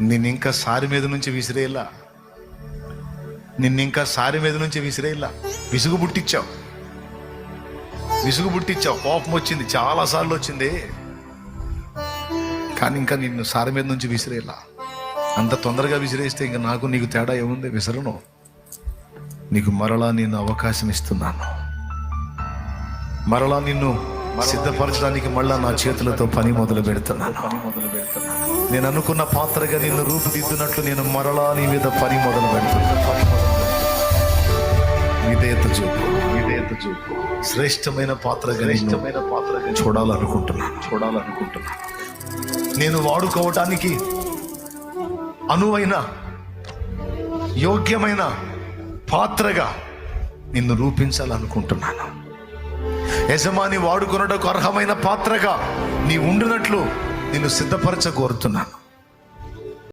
నిన్ను ఇంకా సారి మీద నుంచి విసిరేలా నిన్ను ఇంకా సారి మీద నుంచి విసిరేలా విసుగు పుట్టించావు విసుగు పుట్టించావు కోపం వచ్చింది. చాలా సార్లు వచ్చింది. కానీ ఇంకా నిన్ను సారి మీద నుంచి విసిరేలా అంత తొందరగా విసిరేస్తే ఇంకా నాకు నీకు తేడా ఏముంది? విసరను. నీకు మరలా నేను అవకాశం ఇస్తున్నాను. మరలా నిన్ను సిద్ధపరచడానికి మళ్ళా నా చేతులతో పని మొదలు పెడుతున్నాను. నేను అనుకున్న పాత్రగా నిన్ను రూపుదిద్దునట్లు నేను మరలా నీ మీద పని మొదలు పెడుతున్నాను. విధేయత చూపు. విధేయత చూపు. శ్రేష్టమైన పాత్రగా శ్రేష్టమైన పాత్రగా చూడాలనుకుంటున్నాను. చూడాలనుకుంటున్నాను. నేను వాడుకోవటానికి అనువైన యోగ్యమైన పాత్రగా నిన్ను రూపించాలనుకుంటున్నాను. యజమాని వాడుకొనుటకు అర్హమైన పాత్రగా నీ ఉండినట్లు నిన్ను సిద్ధపరచ కోరుతున్నాను.